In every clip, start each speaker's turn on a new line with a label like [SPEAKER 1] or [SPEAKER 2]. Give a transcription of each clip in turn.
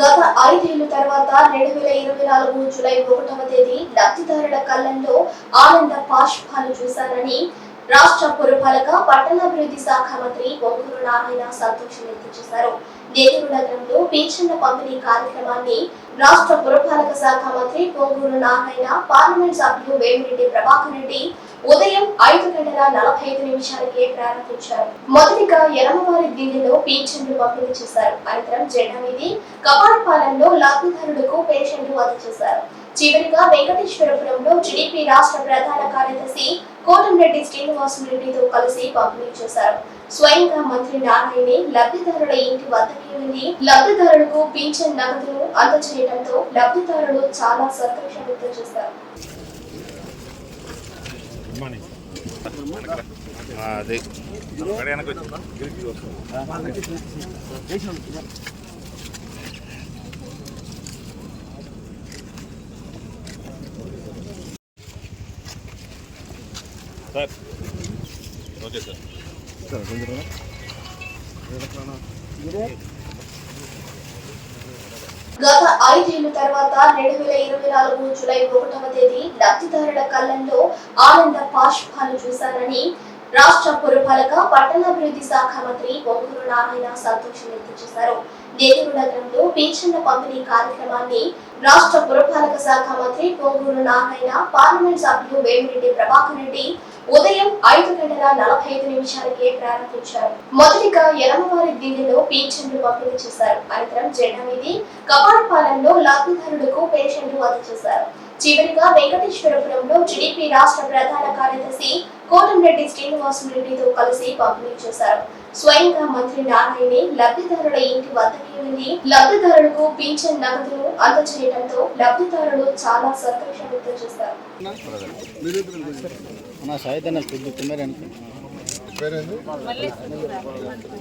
[SPEAKER 1] గత ఐదేళ్ళ తర్వాత రెండు వేల ఇరవై నాలుగు జూలై ఒకటవ తేదీ లబ్ధిదారుల కళ్ళల్లో ఆనంద పాష్పాలు చూశారని రాష్ట్ర పురపాలక పట్టణాభివృద్ధి శాఖ మంత్రి పొంగూరు నారాయణ సంతోషం వ్యక్తం చేశారు. నెల్లూరు నగరంలో పింఛన్ల పంపిణీ కార్యక్రమాన్ని రాష్ట్ర పురపాలక శాఖ మంత్రి పొంగూరు నారాయణ పార్లమెంట్ సభ్యులు వేమిరెడ్డి ప్రభాకర్ రెడ్డి ఉదయం ఐదు గంటల నలభై ఐదు నిమిషాలకే ప్రారంభించారు. మొదటిగా ఎనమవారి దిల్లీలో పింఛన్లు పంపిణీ చేశారు. అనంతరం జెండా మీది కపాలపాలెంలో లబ్ధిదారులకు పెన్షన్లు అందజేశారు. చివరిగా వెంకటేశ్వరపురంలో టీడీపీ రాష్ట్ర ప్రధాన కార్యదర్శి కోటంరెడ్డి శ్రీనివాసరెడ్డితో కలిసి పంపిణీ చేశారు. స్వయంగా మంత్రి నారాయణే లబ్ధిదారుల ఇంటి వద్దకి వెళ్ళి లబ్ధిదారులకు పింఛన్ నగదును అందజేయడంతో లబ్ధిదారులు చాలా సంతోషం వ్యక్తం చేశారు.
[SPEAKER 2] అదే. సార్. Okay sir.
[SPEAKER 1] సార్ కొంచెం గత ఐదేళ్ళ తర్వాత రెండు వేల ఇరవై నాలుగు జూలై ఒకటవ తేదీ లబ్ధిదారుల కళ్ళల్లో ఆనంద పాష్పాలు చూశారని రాష్ట్ర పురపాలక పట్టణాభివృద్ధి శాఖ మంత్రి పొంగూరు నారాయణ సంతోషం వ్యక్తం చేశారు. నెల్లూరు నగరంలో పింఛన్ల పంపిణీ కార్యక్రమాన్ని రాష్ట్ర పురపాలక శాఖ మంత్రి పొంగూరు నారాయణ పార్లమెంట్ సభ్యులు వేమిరెడ్డి ప్రభాకర్ రెడ్డి ఉదయం ఐదు గంటల నలభై ఐదు నిమిషాలకే ప్రారంభించారు. మొదటిగా ఎలమవారి దీనిలో పింఛన్లు పంపిణీ చేశారు. అనంతరం జెండా మీది కపాలపాలెంలో లబ్ధిదారులకు పెన్షన్లు అందజేశారు. చివరిగా వెంకటేశ్వరపురంలో టీడీపీ రాష్ట్ర ప్రధాన కార్యదర్శి కోటంరెడ్డి శ్రీనివాసరెడ్డితో కలిసి పంపిణీ చేశారు. స్వయంగా మంత్రి నారాయణే లబ్ధిదారుల ఇంటి వద్దకి వెళ్ళి లబ్ధిదారులకు పింఛన్ నగదును అందజేయడంతో లబ్ధిదారులు చాలా సంతోషం వ్యక్తం చేశారు.
[SPEAKER 3] నా సాయిధన తిన్నారు అనుకో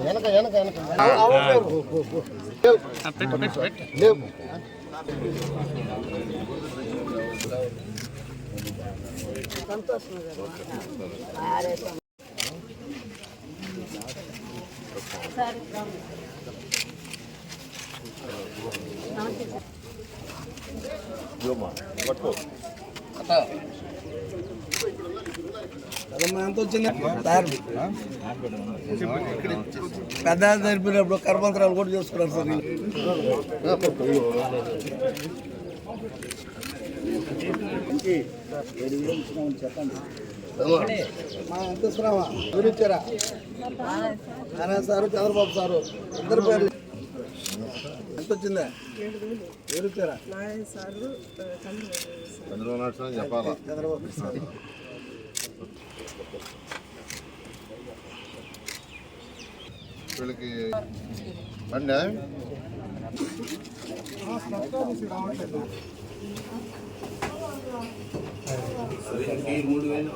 [SPEAKER 3] వెనక వెనక వెనక. లేవు
[SPEAKER 2] పట్టుకో
[SPEAKER 4] సార్ పెద్ద జరిపినప్పుడు కర్మంతరాలు కూడా చేసుకున్నారు సార్ మా ఎంత ఇస్తున్నామా నారాయణ సారు చంద్రబాబు సారు ఇద్దరు పేర్లు ఎంత వచ్చిందా
[SPEAKER 2] చంద్రబాబు చెప్పాలా?
[SPEAKER 4] చంద్రబాబు సార్
[SPEAKER 2] వీళ్ళకి బండి మూడు వేలు.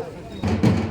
[SPEAKER 2] Thank you.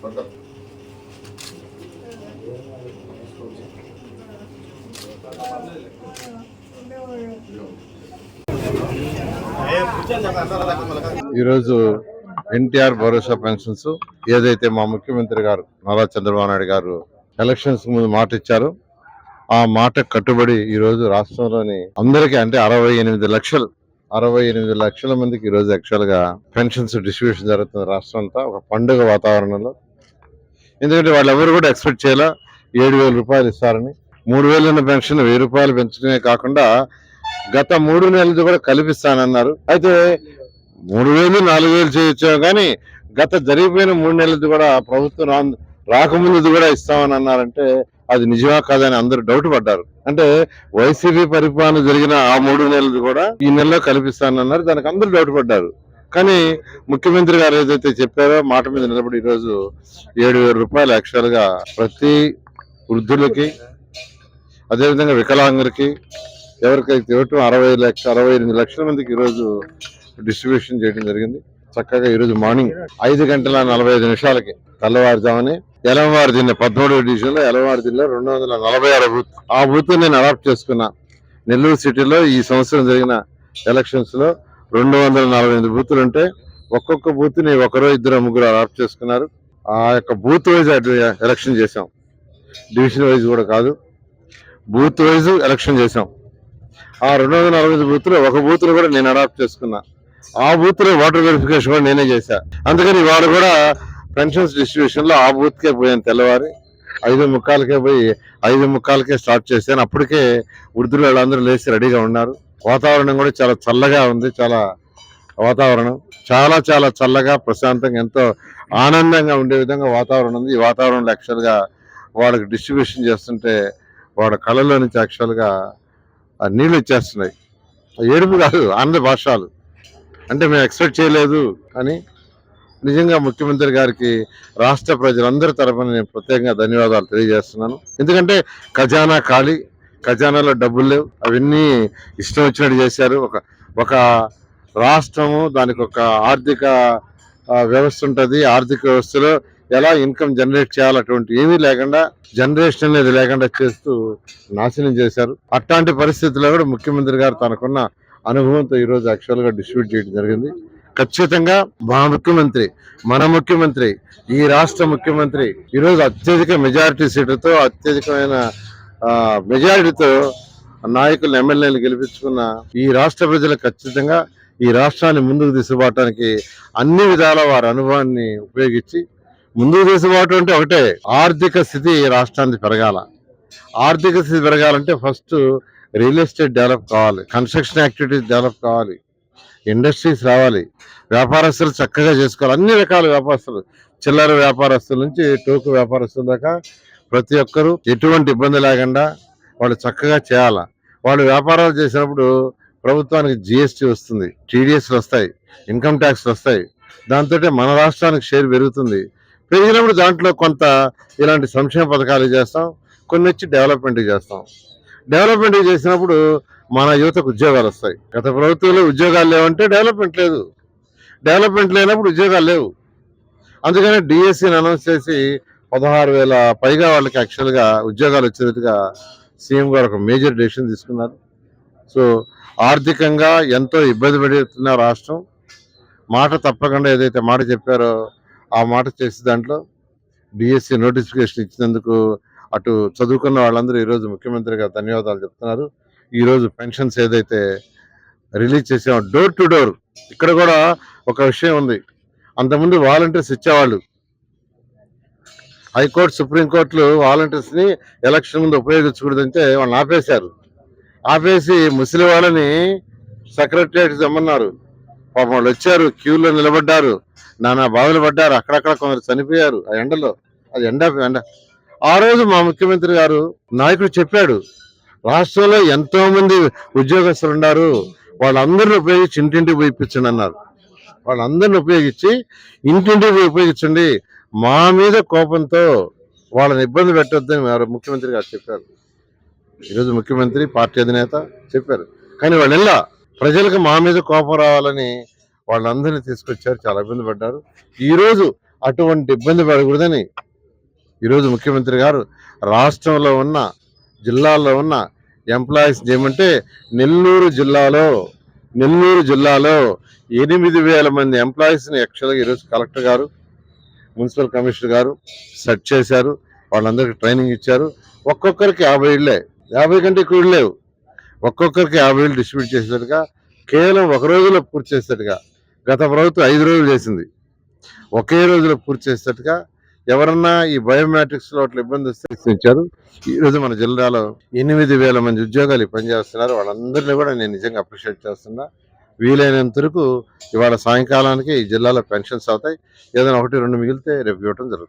[SPEAKER 2] పట్టుకో. ఈరోజు ఎన్టీఆర్ భరోసా పెన్షన్స్ ఏదైతే మా ముఖ్యమంత్రి గారు నారా చంద్రబాబు నాయుడు గారు ఎలక్షన్స్ ముందు మాట ఇచ్చారు ఆ మాట కట్టుబడి ఈ రోజు రాష్ట్రంలోని అందరికీ అంటే అరవై ఎనిమిది లక్షలు అరవై ఎనిమిది లక్షల మందికి ఈ రోజు పెన్షన్స్ డిస్ట్రిబ్యూషన్ జరుగుతుంది రాష్ట్రం అంతా ఒక పండుగ వాతావరణంలో. ఎందుకంటే వాళ్ళెవరు కూడా ఎక్స్పెక్ట్ చేయాలా? ఏడు వేల రూపాయలు ఇస్తారని. మూడు వేలు ఉన్న పెన్షన్ వెయ్యి రూపాయలు పెంచడమే కాకుండా గత మూడు నెలలు కూడా కల్పిస్తానన్నారు. అయితే మూడు వేలు నాలుగు వేలు చేయొచ్చాము కానీ గత జరిగిపోయిన మూడు నెలలది కూడా ప్రభుత్వం రాకముందు కూడా ఇస్తామని అన్నారంటే అది నిజమా కాదని అందరూ డౌట్ పడ్డారు. అంటే వైసీపీ పరిపాలన జరిగిన ఆ మూడు నెలలు కూడా ఈ నెలలో కల్పిస్తానన్నారు. దానికి అందరూ డౌట్ పడ్డారు. కానీ ముఖ్యమంత్రి గారు ఏదైతే చెప్పారో మాట మీద నిలబడి ఈరోజు ఏడు వేల రూపాయలు యాక్చువల్గా ప్రతి వృద్ధులకి అదేవిధంగా వికలాంగులకి ఎవరికైతే ఇవ్వటం అరవై లక్ష అరవై ఎనిమిది లక్షల మందికి ఈరోజు డిస్ట్రిబ్యూషన్ చేయడం జరిగింది. చక్కగా ఈరోజు మార్నింగ్ ఐదు గంటల నలభై ఐదు నిమిషాలకి తెల్లవారుజామని ఎలమవారి జిల్లా పదమూడవ డివిజన్లో ఎలమవారి జిల్లా రెండు వందల నలభై ఆరు బూత్. ఆ బూత్ నేను అడాప్ట్ చేసుకున్నా నెల్లూరు సిటీలో ఈ సంవత్సరం జరిగిన ఎలక్షన్స్లో రెండు వందల నలభై ఎనిమిది బూతులు ఉంటే ఒక్కొక్క బూత్ని ఒకరో ఇద్దరు ముగ్గురు అడాప్ట్ చేసుకున్నారు. ఆ యొక్క బూత్ వైజ్ ఎలక్షన్ చేసాం డివిజన్ వైజ్ కూడా కాదు బూత్ వైజ్ ఎలక్షన్ చేసాం ఆ రెండు వందల నలభై ఐదు ఒక బూత్ను కూడా నేను అడాప్ట్ చేసుకున్నా. ఆ బూత్లో ఓటర్ వెరిఫికేషన్ కూడా నేనే చేశా. అందుకని వాడు కూడా పెన్షన్స్ డిస్ట్రిబ్యూషన్లో ఆ బూత్ కే పోయాను తెల్లవారి. ఐదు ముక్కాలకే పోయి ఐదు ముక్కాలకే స్టార్ట్ చేశాను. అప్పటికే వృద్ధులు వాళ్ళందరూ లేచి రెడీగా ఉన్నారు. వాతావరణం కూడా చాలా చల్లగా ఉంది. చాలా వాతావరణం చాలా చాలా చల్లగా ప్రశాంతంగా ఎంతో ఆనందంగా ఉండే విధంగా వాతావరణం ఉంది. ఈ వాతావరణంలో యాక్చువల్గా వాడికి వాళ్ళకి డిస్ట్రిబ్యూషన్ చేస్తుంటే వాళ్ళ కళ్ళలో నుంచి యాక్చువల్గా నీళ్ళు ఇచ్చేస్తున్నాయి ఏడుపు కాదు ఆనంద భాషలు. అంటే మేము ఎక్స్పెక్ట్ చేయలేదు అని నిజంగా ముఖ్యమంత్రి గారికి రాష్ట్ర ప్రజలందరి తరఫున నేను ప్రత్యేకంగా ధన్యవాదాలు తెలియజేస్తున్నాను. ఎందుకంటే ఖజానా ఖాళీ ఖజానాలో డబ్బులు లేవు. అవన్నీ ఇష్టం వచ్చినట్టు చేశారు. ఒక ఒక రాష్ట్రము దానికి ఒక ఆర్థిక వ్యవస్థ ఉంటుంది. ఆర్థిక వ్యవస్థలో ఎలా ఇన్కమ్ జనరేట్ చేయాలి అటువంటి ఏమీ లేకుండా జనరేషన్ అనేది లేకుండా చేస్తూ నాశనం చేశారు. అట్లాంటి పరిస్థితుల్లో కూడా ముఖ్యమంత్రి గారు తనకున్న అనుభవంతో ఈ రోజు డిస్ట్రిబ్యూట్ చేయడం జరిగింది. ఖచ్చితంగా మా ముఖ్యమంత్రి మన ముఖ్యమంత్రి ఈ రాష్ట్ర ముఖ్యమంత్రి ఈ రోజు అత్యధిక మెజారిటీ సీట్లతో అత్యధికమైన మెజారిటీతో నాయకులు ఎమ్మెల్యేలు గెలిపించుకున్న ఈ రాష్ట్ర ప్రజలు ఖచ్చితంగా ఈ రాష్ట్రాన్ని ముందుకు తీసుకుపోవటానికి అన్ని విధాల వారి అనుభవాన్ని ఉపయోగించి ముందుకు తీసుకుపోవటం అంటే ఒకటే ఆర్థిక స్థితి రాష్ట్రానికి పెరగాల. ఆర్థిక స్థితి పెరగాలంటే ఫస్ట్ రియల్ ఎస్టేట్ డెవలప్ కావాలి కన్స్ట్రక్షన్ యాక్టివిటీస్ డెవలప్ కావాలి ఇండస్ట్రీస్ రావాలి వ్యాపారస్తులు చక్కగా చేసుకోవాలి. అన్ని రకాల వ్యాపారస్తులు చిల్లర వ్యాపారస్తుల నుంచి టోకు వ్యాపారస్తుల దాకా ప్రతి ఒక్కరూ ఎటువంటి ఇబ్బంది లేకుండా వాళ్ళు చక్కగా చేయాలి. వాళ్ళు వ్యాపారాలు చేసినప్పుడు ప్రభుత్వానికి జిఎస్టీ వస్తుంది టీడీఎస్లు వస్తాయి ఇన్కమ్ ట్యాక్స్లు వస్తాయి. దాంతో మన రాష్ట్రానికి షేర్ పెరుగుతుంది. పెరిగినప్పుడు దాంట్లో కొంత ఇలాంటి సంక్షేమ పథకాలు చేస్తాం కొన్ని వచ్చి డెవలప్మెంట్ చేస్తాం. డెవలప్మెంట్ చేసినప్పుడు మన యువతకు ఉద్యోగాలు వస్తాయి. గత ప్రభుత్వంలో ఉద్యోగాలు లేవంటే డెవలప్మెంట్ లేదు. డెవలప్మెంట్ లేనప్పుడు ఉద్యోగాలు లేవు. అందుకని డిఎస్సిని అనౌన్స్ చేసి పదహారు వేల పైగా వాళ్ళకి యాక్చువల్గా ఉద్యోగాలు వచ్చేట్టుగా సీఎం గారు ఒక మేజర్ డెసిషన్ తీసుకున్నారు. సో ఆర్థికంగా ఎంతో ఇబ్బంది పడుతున్న రాష్ట్రం. మాట తప్పకుండా ఏదైతే మాట చెప్పారో ఆ మాట చేసే దాంట్లో డిఎస్సి నోటిఫికేషన్ ఇచ్చినందుకు అటు చదువుకున్న వాళ్ళందరూ ఈరోజు ముఖ్యమంత్రి గారు ధన్యవాదాలు చెప్తున్నారు. ఈరోజు పెన్షన్స్ ఏదైతే రిలీజ్ చేసామో డోర్ టు డోర్ ఇక్కడ కూడా ఒక విషయం ఉంది. అంతకుముందు వాలంటీర్స్ ఇచ్చేవాళ్ళు. హైకోర్టు సుప్రీంకోర్టులు వాలంటీర్స్ని ఎలక్షన్ ముందు ఉపయోగించకూడదంటే వాళ్ళని ఆపేశారు. ఆపేసి ముసలి వాళ్ళని సెక్రటరియట్ తెమ్మన్నారు పాపం వాళ్ళు వచ్చారు క్యూలో నిలబడ్డారు. నానా బాధలు పడ్డారు. అక్కడక్కడ కొందరు చనిపోయారు ఆ ఎండలో. అది ఎండ ఎండ. ఆ రోజు మా ముఖ్యమంత్రి గారు నాయకుడు చెప్పాడు రాష్ట్రంలో ఎంతో మంది ఉద్యోగస్తులు ఉన్నారు. వాళ్ళందరిని ఉపయోగించి ఇంటింటికి పోయి ఇప్పించండి అన్నారు. వాళ్ళందరిని ఉపయోగించి ఇంటింటికి పోయి ఉపయోగించండి మా మీద కోపంతో వాళ్ళని ఇబ్బంది పెట్టొద్దని వారు ముఖ్యమంత్రి గారు చెప్పారు. ఈరోజు ముఖ్యమంత్రి పార్టీ అధినేత చెప్పారు. కానీ వాళ్ళు ఇలా ప్రజలకు మా మీద కోపం రావాలని వాళ్ళందరినీ తీసుకొచ్చారు. చాలా ఇబ్బంది పడ్డారు. ఈరోజు అటువంటి ఇబ్బంది పడకూడదని ఈరోజు ముఖ్యమంత్రి గారు రాష్ట్రంలో ఉన్న జిల్లాల్లో ఉన్న ఎంప్లాయీస్ ఏమంటే నెల్లూరు జిల్లాలో నెల్లూరు జిల్లాలో ఎనిమిది వేల మంది ఎంప్లాయీస్ని యాక్చువల్గా ఈరోజు కలెక్టర్ గారు మున్సిపల్ కమిషనర్ గారు సెట్ చేశారు. వాళ్ళందరికీ ట్రైనింగ్ ఇచ్చారు. ఒక్కొక్కరికి యాభై ఇళ్ళే. యాభై కంటే ఎక్కువ లేవు. ఒక్కొక్కరికి యాభై ఇళ్ళు డిస్ట్రిబ్యూట్ చేసేట్టుగా కేవలం ఒక రోజులో పూర్తి చేసేట్టుగా గత ప్రభుత్వం ఐదు రోజులు చేసింది. ఒకే రోజులో పూర్తి చేసేట్టుగా ఎవరన్నా ఈ బయోమెట్రిక్స్లో అట్లా ఇబ్బంది వస్తే ఇచ్చారు. ఈ రోజు మన జిల్లాలో ఎనిమిది వేల మంది ఉద్యోగాలు పనిచేస్తున్నారు పని చేస్తున్నారు. వాళ్ళందరినీ కూడా నేను నిజంగా అప్రిషియేట్ చేస్తున్నా. వీలైనంత వరకు ఇవాళ సాయంకాలానికి ఈ జిల్లాలో పెన్షన్స్ అవుతాయి. ఏదైనా ఒకటి రెండు మిగిలితే రేపు ఇవ్వటం జరుగుతుంది.